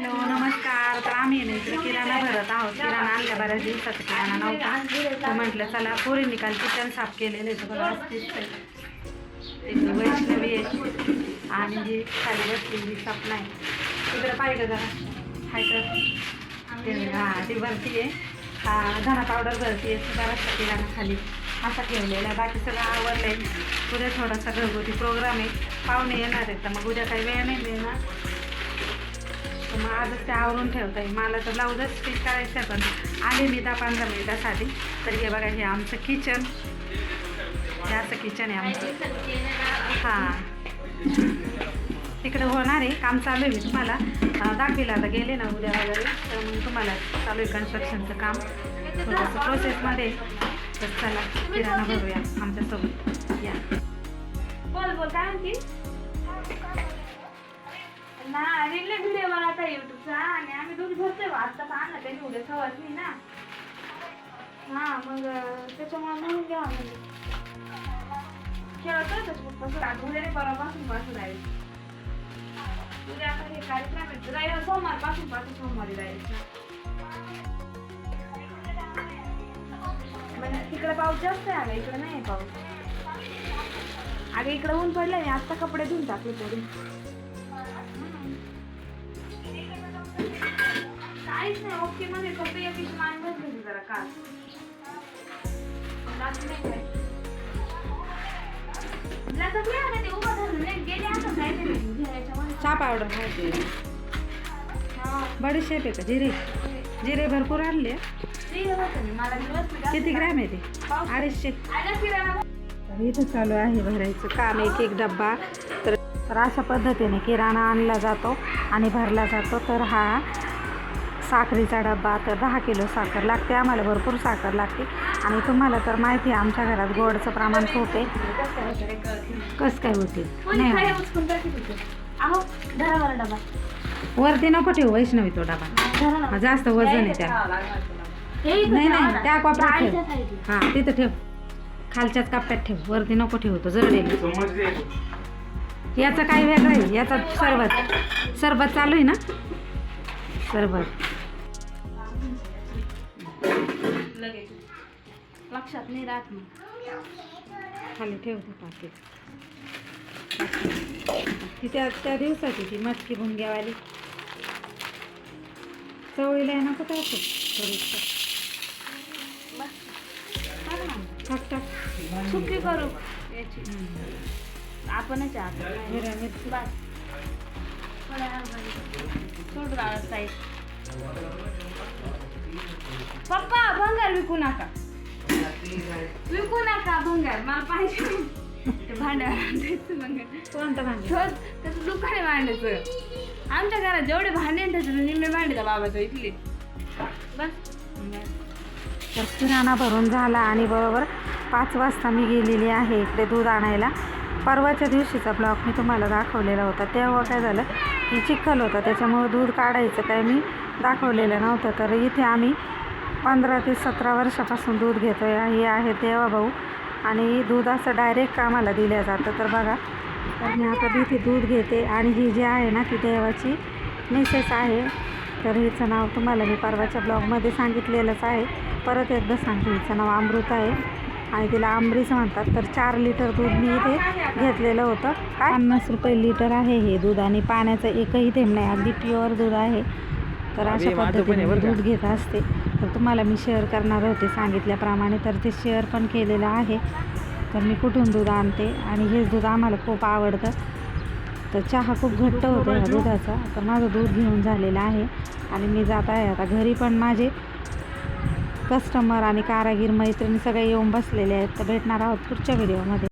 Hello नमस्कार. तर आम्ही ना किराणा भरत आहोत. किराणा आणल्या बऱ्याच दिवसाचा किराणा नव्हता. तर म्हटलं चला पोरींनी काल किचन साफ केलेलं आहे. तर बघा आज वैष्णवी आहे. आणि जी खाली बसलेली सपना आहे तिकडे पाहिजे जरा. हाय तर. ते हां ती भरती आहे. हा धना पावडर भरती आहे. बराचसा किराणा खाली असा ठेवलेला आहे. बाकी सगळं आवडलं आहे उद्या थोडासा घरगुती प्रोग्राम आहे. पाहुणे येणार आहेत तर मग उद्या काही वेळ नाही मिळणार. तर मग आजच ते आवरून ठेवता येईल मला तर ब्लाऊजच स्टिच करायचं आहे पण आले मी दहा पंधरा मिनिटासाठी. तर हे बघा हे आमचं किचन हे असं किचन आहे आमचं. हां. तिकडे होणार आहे काम चालू आहे मी तुम्हाला दाखवीला आता गेले ना उद्या वगैरे. तर मग तुम्हाला चालू आहे कन्स्ट्रक्शनचं काम. थोडंसं प्रोसेसमध्ये. तर चला किराणा भरूया आमच्यासोबत. या. बोल बोल काय म्हणती? ना रील व्हिडिओ बनवता युट्यूबचा आणि आम्ही दोघी भरतोय बा. आता तर आणलं त्यांनी उद्या सवाच नाही ना. हा मग त्याच्यामुळे म्हणून घ्या म्हणजे खेळतोय तसं पप्पा सर आज उद्या नाही परवापासून पासून राहील. उद्या आता हे कार्यक्रम आहे. रविवार सोमवारपासून सोमवारी राहील. म्हणजे तिकडे पाऊस जास्त आहे अगं इकडे नाही आहे पाऊस. अगं इकडे ऊन पडलं नाही आता कपडे धुवून टाकले तरी. काहीच नाही ओके मध्ये फक्त या दिवशी मान जरा काल. बाकी नाही काय नाही ते उभं धरून नाही. गेले चहा पावडर खायचे बडीशेप आहे का? जिरे. जिरे भरपूर आणले. किती ग्रॅम आहे ते? अडीचशे. तर इथं चालू आहे भरायचं काम एक एक डब्बा. तर तर अशा पद्धतीने किराणा आणला जातो आणि भरला जातो. तर हा साखरेचा डब्बा तर दहा किलो साखर लागते आम्हाला भरपूर साखर लागते. आणि तुम्हाला तर माहिती आहे आमच्या घरात गोडचं प्रमाण खूप आहे. कसं काय होते? डबा. वरती नको ठेवू वैष्णवी तो डबा. जास्त वजन आहे त्या. हे इथं नाही नाही. त्या कोपऱ्यात ठेव. हां तिथं ठेव. खालच्याच कप्प्यात ठेव. वरती नको ठेवतो जरडेल याचं काय वेगळं आहे. याचा सरबत. सरबत चालू आहे ना? सरबत. लगेच. लक्षात नाही राहत मग. खाली ठेवतो पाकिट. ती त्या त्या दिवसाची ती मटकी भुंग्यावाली. चवळीला आहे ना कुठं असं थोडीसं टाक टाक. सुकी करू. याची. आपणच मिरची. बस. डाळ साईड पप्पा! भंगार विकू नका. विकू नका भंगार मला पाहिजे ते भांड्या भंगार कोणतं भांडी? त्याचं दुकान आहे भांड्याचं. आमच्या घरात जेवढे भांडे त्याच्यात निम्मे भांडे त्या बाबाचं इथले. बस. तर किराणा भरून झाला आणि बरोबर पाच वाजता मी गेलेली आहे इकडे दूध आणायला. परवाच्या दिवशीचा ब्लॉग मी तुम्हाला दाखवलेला होता. तेव्हा काय झालं की चिखल होता. त्याच्यामुळं दूध काढायचं काय मी दाखवलेलं नव्हतं. तर इथे आम्ही पंधरा ते सतरा वर्षापासून दूध घेतो आहे हे आहे देवा भाऊ. आणि दूध असं डायरेक्ट आम्हाला दिलं जातं. तर बघा तर मी आता इथे दूध घेते आणि ही जी आहे ना ती देवाची मिसेस आहे. तर हिचं नाव तुम्हाला मी परवाच्या ब्लॉगमध्ये सांगितलेलंच आहे. परत एकदा सांगते हिचं नाव अमृता आहे. आणि तिला आंबरीच म्हणतात. तर चार लिटर दूध मी इथे घेतलेलं होतं. पन्नास रुपये लिटर आहे हे दूध आणि पाण्याचं एकही थेंब नाही. अगदी प्युअर दूध आहे. तर अशा पद्धतीने दूध घेत असते. तर तुम्हाला मी शेअर करणार होते सांगितल्याप्रमाणे. तर ते शेअर पण केलेलं आहे. तर मी कुठून दूध आणते? आणि हेच दूध आम्हाला खूप आवडतं. तर चहा खूप घट्ट होतो ह्या दुधाचा. तर माझं दूध घेऊन झालेलं आहे. आणि मी जात आहे आता घरी पण माझे कस्टमर आणि कारागीर मैत्रिणी सगळे येऊन बसलेले आहेत. तर भेटणार आहोत पुढच्या व्हिडिओमध्ये